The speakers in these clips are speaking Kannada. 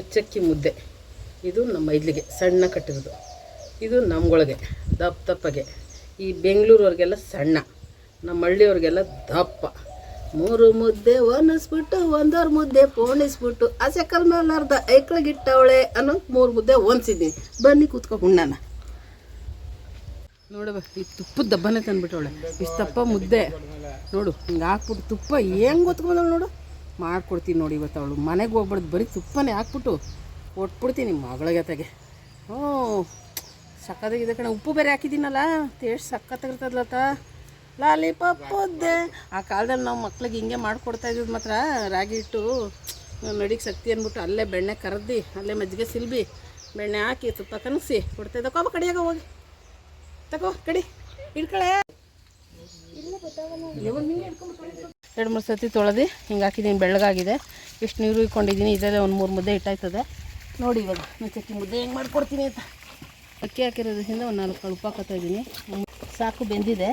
ಚಕ್ಕಿ ಮುದ್ದೆ. ಇದು ನಮ್ಮ ಇಲ್ಲಿಗೆ, ಸಣ್ಣ ಕಟ್ಟಿರೋದು. ಇದು ನಮ್ಗೊಳಗೆ, ದಪ್ಪ ದಪ್ಪಗೆ. ಈ ಬೆಂಗಳೂರವ್ರಿಗೆಲ್ಲ ಸಣ್ಣ, ನಮ್ಮ ಹಳ್ಳಿಯವ್ರಿಗೆಲ್ಲ ದಪ್ಪ. ಮೂರು ಮುದ್ದೆ ಒಣಸ್ಬಿಟ್ಟು ಒಂದವ್ರ ಮುದ್ದೆ ಪೋಣಿಸ್ಬಿಟ್ಟು ಆ ಸೆಕಲ್ ಮೇಲೆ ಅರ್ಧ ಐಕ್ಳಿಗಿಟ್ಟವಳೆ ಅನ್ನೋ ಮೂರು ಮುದ್ದೆ ಒನ್ಸಿದ್ದೀನಿ ಬನ್ನಿ ಕೂತ್ಕೊ ಹುಣ್ಣನ ಈ ತುಪ್ಪದ ದಬ್ಬನೇ ತಂದ್ಬಿಟ್ಟವಳೆ. ಇಷ್ಟಪ್ಪ ಮುದ್ದೆ. ನೋಡು, ಹಿಂಗೆ ಹಾಕ್ಬಿಟ್ಟು ತುಪ್ಪ ಹೆಂಗೆ ಗೊತ್ಕೊಂಡವಳು ನೋಡು. ಮಾಡ್ಕೊಡ್ತೀನಿ ನೋಡಿ ಇವತ್ತು ಅವಳು. ಮನೆಗೆ ಹೋಗ್ಬಾರ್ದು ಬರೀ ತುಪ್ಪನೇ ಹಾಕ್ಬಿಟ್ಟು ಕೊಟ್ಬಿಡ್ತೀನಿ ಮಗಳ ತೆಗೆ ಹ್ಞೂ ಸಕ್ಕತ್ತಾಗಿದೆ ಕಣ. ಉಪ್ಪು ಬೇರೆ ಹಾಕಿದ್ದೀನಲ್ಲ? ಟೇಸ್ಟ್ ಸಕ್ಕತ್ತಾಗಿರ್ತದಲತ್ತ ಲಾಲಿ ಪಪ್ಪದ್ದೆ ಆ ಕಾಲದಲ್ಲಿ ನಾವು ಮಕ್ಳಿಗೆ ಹಿಂಗೆ ಮಾಡಿಕೊಡ್ತಾ ಇದ್ದಿದ್ದು ಮಾತ್ರ ರಾಗಿ ಹಿಟ್ಟು ನಡಿಗೆ ಶಕ್ತಿ ಅಂದ್ಬಿಟ್ಟು ಅಲ್ಲೇ ಬೆಣ್ಣೆ ಕರೆದಿ ಅಲ್ಲೇ ಮಜ್ಜಿಗೆ ಸಿಲ್ಬಿ ಬೆಣ್ಣೆ ಹಾಕಿ ತುಪ್ಪ ಕನಸಿ ಕೊಡ್ತಾಯಿದ್ದ ಕೋಪ ಕಡಿಯಾಗ ಹೋಗಿ. ತಗೋ ಕಡಿ. ಇಟ್ಕಳೆ ಎರಡು ಮೂರು ಸತಿ ತೊಳೆದು ಹಿಂಗೆ ಹಾಕಿದ್ದೀನಿ ಬೆಳ್ಳಗಾಗಿದೆ. ಎಷ್ಟು ನೀರು ಇಟ್ಕೊಂಡಿದ್ದೀನಿ ಇದರಲ್ಲೇ ಒಂದು ಮೂರು ಮುದ್ದೆ ಇಟ್ಟಾಯ್ತದೆ. ನೋಡಿ ಇವಾಗ ನಾನು ಚಕ್ಕಿ ಮುದ್ದೆ ಹೆಂಗೆ ಮಾಡ್ಕೊಡ್ತೀನಿ ಅಂತ. ಅಕ್ಕಿ ಹಾಕಿರೋದ್ರಿಂದ ಒಂದು ನಾಲ್ಕು ಕಳುಪ ಹಾಕೋತಾ ಸಾಕು ಬೆಂದಿದೆ.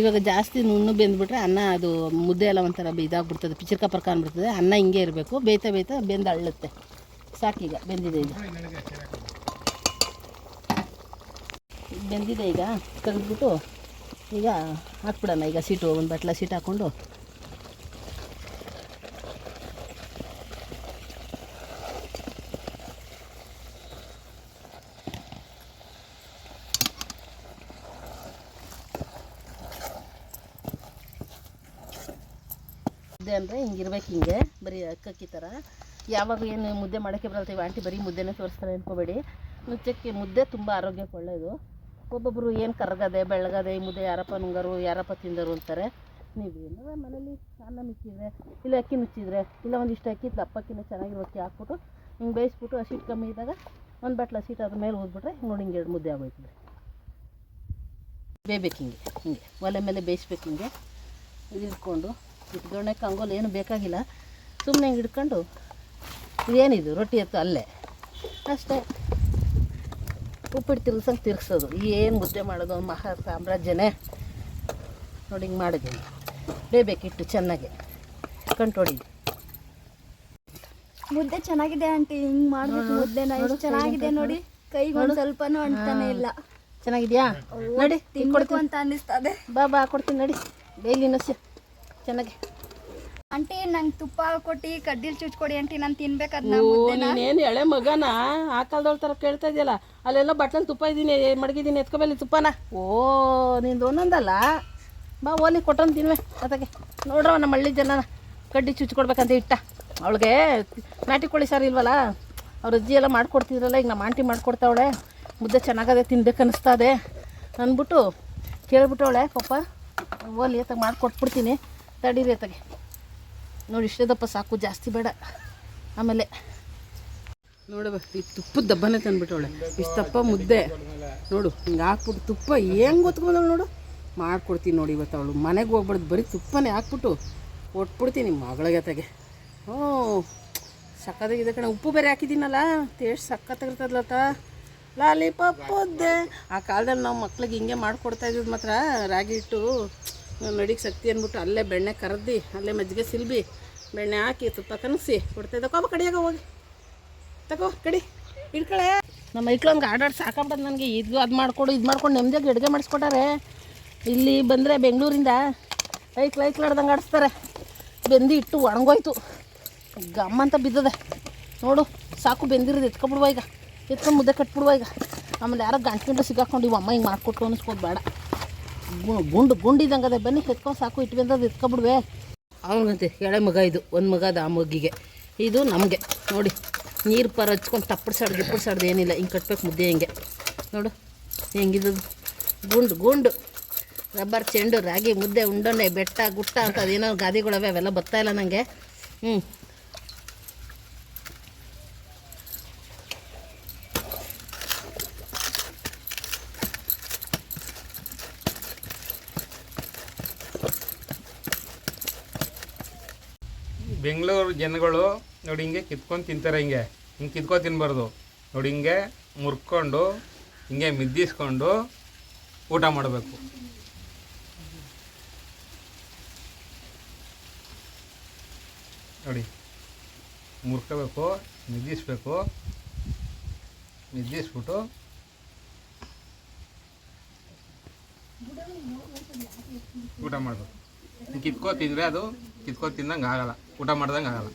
ಇವಾಗ ಜಾಸ್ತಿ ನುಣ್ಣು ಬೆಂದ್ಬಿಟ್ರೆ ಅನ್ನ ಅದು ಮುದ್ದೆ ಎಲ್ಲ ಒಂಥರ ಇದಾಗ್ಬಿಡ್ತದೆ, ಪಿಚರ್ಕ ಪರ್ಕ ಅಂದ್ಬಿಡ್ತದೆ. ಅನ್ನ ಹಿಂಗೆ ಇರಬೇಕು, ಬೇಯ್ತಾ ಬೇಯ್ತಾ ಬೆಂದು ಅಳ್ಳುತ್ತೆ. ಸಾಕೀಗ ಬೆಂದಿದೆ ಈಗ. ಬೆಂದಿದೆ ಈಗ, ತೆಗೆದ್ಬಿಟ್ಟು ಈಗ ಹಾಕ್ಬಿಡೋಣ. ಈಗ ಸೀಟು, ಒಂದು ಬಟ್ಲ ಸೀಟ್ ಹಾಕ್ಕೊಂಡು ಮುದ್ದೆ ಅಂದರೆ ಹಿಂಗಿರ್ಬೇಕು ಹಿಂಗೆ. ಬರೀ ಅಕ್ಕಕ್ಕಿ ಥರ ಯಾವಾಗ ಏನು ಮುದ್ದೆ ಮಾಡೋಕ್ಕೆ ಬರಲ್ತೀವಿ ಆಂಟಿ ಬರೀ ಮುದ್ದೆನೇ ತೋರಿಸ್ತಾರೆ ಅನ್ಕೋಬೇಡಿ. ನುಚ್ಚಕ್ಕಿ ಮುದ್ದೆ ತುಂಬ ಆರೋಗ್ಯಕ್ಕೆ ಒಳ್ಳೆಯದು ಒಬ್ಬೊಬ್ಬರು ಏನು ಕರ್ಗದೆ, ಬೆಳಗದೆ, ಈ ಮುದ್ದೆ ಯಾರಪ್ಪ ನುಂಗರು, ಯಾರಪ್ಪ ತಿಂದರು ಅಂತಾರೆ. ನೀವೇನಾರ ಮನೇಲಿ ಅನ್ನ ಮಿಕ್ಕಿದ್ರೆ ಇಲ್ಲ ಅಕ್ಕಿ ನುಚ್ಚಿದ್ರೆ, ಇಲ್ಲ ಒಂದಿಷ್ಟು ಅಕ್ಕಿ ದಪ್ಪಕ್ಕಿನ ಚೆನ್ನಾಗಿರೋ ಅಕ್ಕಿ ಹಾಕ್ಬಿಟ್ಟು ಹಿಂಗೆ ಬೇಯಿಸ್ಬಿಟ್ಟು ಹಸಿಟ್ಟು ಕಮ್ಮಿ ಇದ್ದಾಗ ಒಂದು ಬಟ್ಲ ಹಸಿಟ್ಟು ಅದ್ರ ಮೇಲೆ ಹೋಗ್ಬಿಟ್ರೆ ನೋಡಿ ಹಿಂಗೆ ಎರಡು ಮುದ್ದೆ ಆಗೋಯ್ತದೆ. ಬೇಯ್ಬೇಕು ಹಿಂಗೆ ಹಿಂಗೆ ಒಲೆ ಮೇಲೆ ಬೇಯಿಸ್ಬೇಕು ಹಿಂಗೆ. ಇಟ್ಕೊಂಡು ಇಟ್ಕೊಂಡೆ ಕಂಗೋಲು ಏನು ಬೇಕಾಗಿಲ್ಲ. ಸುಮ್ಮನೆ ಹಿಂಗೆ ಹಿಡ್ಕೊಂಡು ಇದೇನಿದು ರೊಟ್ಟಿ ಎತ್ತು ಅಲ್ಲೇ. ಅಷ್ಟೇ. ಉಪ್ಪಿಟ್ಟು ತಿರ್ಸಂಗೆ ತಿರ್ಗಿಸೋದು. ಏನು ಮುದ್ದೆ ಮಾಡೋದು ಒಂದು ಮಹಾ ಸಾಮ್ರಾಜ್ಯನೇ. ನೋಡಿ ಹಿಂಗೆ ಮಾಡಿದ್ದೀನಿ. ಬೇಬೇಕಿಟ್ಟು ಚೆನ್ನಾಗಿ. ಕಂಟೋಡಿ ಮುದ್ದೆ ಚೆನ್ನಾಗಿದೆ ಆಂಟಿ ಹಿಂಗೆ ಮಾಡಬೇಕು ಮುದ್ದೆನ ಎಷ್ಟು ಚೆನ್ನಾಗಿದೆ ನೋಡಿ. ಕೈಗೆ ಒಂದು ಸ್ವಲ್ಪನೂ ಅಂತಾನೆ ಇಲ್ಲ. ಚೆನ್ನಾಗಿದ್ಯಾ? ನಡಿ ತಿನ್ಕೊಡ್ತೀವಿ ಅಂತ ಅನ್ನಿಸ್ತದೆ. ಬಾ ಬಾ ಕೊಡ್ತೀನಿ ನಡಿ. ಡೈಲಿ ನಸಿ ಚೆನ್ನಾಗಿ ಆಂಟಿ ನಂಗೆ ತುಪ್ಪ ಕೊಟ್ಟು ಕಡ್ಡಿಲ್ ಚುಚ್ಕೊಡಿ ಆಂಟಿ ನಾನು ಮುದ್ದೆನ. ನೀನೇನು ಎಳೆ ಮಗನ? ಆ ಕಾಲದೊಳ ಥರ ಕೇಳ್ತಾ ಇದೆಯಲ್ಲ ಅಲ್ಲೆಲ್ಲ ಬಟ್ಲಲ್ಲಿ ತುಪ್ಪ ಇದ್ದೀನಿ ಮಡಗಿದ್ದೀನಿ ಎತ್ಕೊಬೇಲಿ ತುಪ್ಪನ? ಓ ನಿಂದು ಒಂದೊಂದಲ್ಲ? ಬಾ ಓಲಿ ಕೊಟ್ಟೊಂದು ತಿನ್ವೆ ಅದಕ್ಕೆ ನೋಡ್ರವ ನಮ್ಮ ಹಳ್ಳಿ ಜನ ಕಡ್ಡಿ ಚುಚ್ಕೊಡ್ಬೇಕಂತ ಇಟ್ಟ. ಅವಳಿಗೆ ನಾಟಿ ಕೋಳಿ ಸರ್ ಇಲ್ವಲ್ಲ ಅವ್ರ ಅಜ್ಜಿ ಎಲ್ಲ ಮಾಡ್ಕೊಡ್ತಿದ್ರಲ್ಲ ಈಗ ನಮ್ಮ ಆಂಟಿ ಮಾಡ್ಕೊಡ್ತಾವಳೆ. ಮುದ್ದೆ ಚೆನ್ನಾಗದೆ ತಿನ್ಬೇಕು ಅನ್ನಿಸ್ತದೆ ಅಂದ್ಬಿಟ್ಟು ಕೇಳ್ಬಿಟ್ಟವಳೆ ಪಪ್ಪ ಓಲಿ ಅತ್ತಾಗ ಮಾಡಿಕೊಟ್ಬಿಡ್ತೀನಿ. ತಡೀರಿ ಅತ್ತಾಗೆ. ನೋಡಿ, ಇಷ್ಟೇ ದಪ್ಪ ಸಾಕು, ಜಾಸ್ತಿ ಬೇಡ. ಆಮೇಲೆ ನೋಡಬ ಈ ತುಪ್ಪದ ದಬ್ಬನೇ ತಂದ್ಬಿಟ್ಟವಳೆ. ಇಷ್ಟಪ್ಪ ಮುದ್ದೆ. ನೋಡು, ಹಿಂಗೆ ಹಾಕ್ಬಿಟ್ಟು ತುಪ್ಪ ಹೆಂಗೆ ಗೊತ್ಕೊಂಡವಳು ನೋಡು. ಮಾಡ್ಕೊಡ್ತೀನಿ ನೋಡಿ ಇವತ್ತು ಅವಳು. ಮನೆಗೆ ಹೋಗ್ಬಾರ್ದು, ಬರೀ ತುಪ್ಪನೇ ಹಾಕ್ಬಿಟ್ಟು ಕೊಟ್ಬಿಡ್ತೀನಿ ಮಗಳಿಗೆ ತೆಗೆ ಹ್ಞೂ ಸಕ್ಕತ್ತಾಗಿದೆ ಕಣೆ. ಉಪ್ಪು ಬೇರೆ ಹಾಕಿದ್ದೀನಲ್ಲ, ಟೇಸ್ಟ್ ಸಕ್ಕತ್ತಾಗಿರ್ತದಲತ್ತ ಲಾಲಿಪಾಪ್ ಮುದ್ದೆ. ಆ ಕಾಲದಲ್ಲಿ ನಾವು ಮಕ್ಳಿಗೆ ಹಿಂಗೆ ಮಾಡಿಕೊಡ್ತಾ ಇದ್ದಿದ್ದು ಮಾತ್ರ ರಾಗಿ ಹಿಟ್ಟು. ನಡಿಗೆ ಶಕ್ತಿ ಅಂದ್ಬಿಟ್ಟು ಅಲ್ಲೇ ಬೆಣ್ಣೆ ಕರದಿ, ಅಲ್ಲೇ ಮಜ್ಜಿಗೆ ಸಿಲ್ಬಿ, ಬೆಣ್ಣೆ ಹಾಕಿ ತುಪ್ಪ ಕನಸಿ ಕೊಡ್ತಾಯಿದ್ದ ಕೋಪ ಕಡಿಯಾಗ ಹೋಗಿ. ತಗೋ, ಕಡಿ ಇಟ್ಕೊಳ್ಳೆ ನಮ್ಮ ಮೈಕ್ಳಂಗೆ ಆಡಾಡಿ ಸಾಕಾಗ್ಬಿಟ್ಟದ ನನಗೆ. ಇದು ಅದು ಮಾಡಿಕೊಡು, ಇದು ಮಾಡ್ಕೊಂಡು ನೆಮ್ಮದಿಯಾಗಿ ಅಡುಗೆ ಮಾಡಿಸ್ಕೊಟ್ಟಾರೆ. ಇಲ್ಲಿ ಬಂದರೆ ಬೆಂಗಳೂರಿಂದ. ಲೈಕ್ ಐಕ್ಲಾಡ್ದಂಗೆ ಆಡಿಸ್ತಾರೆ. ಬೆಂದಿ ಇಟ್ಟು ಒಣಗೋಯ್ತು. ಗಮ್ಮ ಅಂತ ಬಿದ್ದದೆ. ನೋಡು, ಸಾಕು ಬೆಂದಿರೋದು ಎತ್ಕೊಬಿಡುವ ಈಗ. ಎತ್ಕೊಂಡು ಮುದ್ದೆ ಕಟ್ಬಿಡುವ ಈಗ. ಆಮೇಲೆ ಯಾರೋ ಗಂಟು ಗಂಟು ಸಿಗಾಕೊಂಡು ಇವು ಅಮ್ಮ ಹಿಂಗೆ ಮಾಡಿಕೊಟ್ಟು ಅನ್ನಿಸ್ಕೋದು ಬೇಡ. ಗುಂಡು ಗುಂಡಿದಂಗೆ ಅದೇ ಬನ್ನಿ ಎತ್ಕೊಂಡು ಸಾಕು ಇಟ್ಟು ಬಂದದ್ದು ಎತ್ಕೊಬಿಡ್ವೆ ಅವನಂತೆ ಎಳೆ ಮಗ ಇದು, ಒಂದು ಮಗ ಅದು ಆ ಮಗ್ಗಿಗೆ. ಇದು ನಮಗೆ. ನೋಡಿ, ನೀರು ಪರ ಹಚ್ಕೊಂಡು ತಪ್ಪಡ್ಸಾಡ್ದು, ಗಿಪ್ಪಡ್ಸಾಡ್ದು ಏನಿಲ್ಲ. ಹಿಂಗೆ ಕಟ್ಬೇಕು ಮುದ್ದೆ ಹೆಂಗೆ. ನೋಡು, ಹೆಂಗಿದ್ದು? ಗುಂಡು ಗುಂಡು. ರಬ್ಬರ್ ಚೆಂಡು, ರಾಗಿ, ಮುದ್ದೆ ಉಂಡೊಣ್ಣೆ ಬೆಟ್ಟ, ಗುಟ್ಟ ಅಂತ ಅದೇನೋ ಗಾದಿಗಳವೆ, ಅವೆಲ್ಲ ಬರ್ತಾಯಿಲ್ಲ ನನಗೆ ಹ್ಞೂ ಬೆಂಗಳೂರು ಜನಗಳು ನೋಡಿ ಹಿಂಗೆ ಕಿತ್ಕೊಂಡು ತಿಂತಾರೆ ಹಿಂಗೆ. ಹಿಂಗೆ ಕಿತ್ಕೊಂಡು ತಿನ್ನಬಾರ್ದು ನೋಡಿ ಹಿಂಗೆ ಮುರ್ಕೊಂಡು, ಹಿಂಗೆ ಮಿದ್ದಿಸ್ಕೊಂಡು ಊಟ ಮಾಡಬೇಕು. ನೋಡಿ, ಮುರ್ಕೋಬೇಕು, ಮಿದ್ದಿಸ್ಬೇಕು. ಮಿದ್ದಿಸ್ಬಿಟ್ಟು ಊಟ ಮಾಡಬೇಕು. ಕಿತ್ಕೊ ತಿಂದರೆ ಅದು ಕಿತ್ಕೊ ತಿಂದಂಗೆ ಆಗಲ್ಲ. ಊಟ ಮಾಡ್ದಂಗೆ ಆಗಲ್ಲ.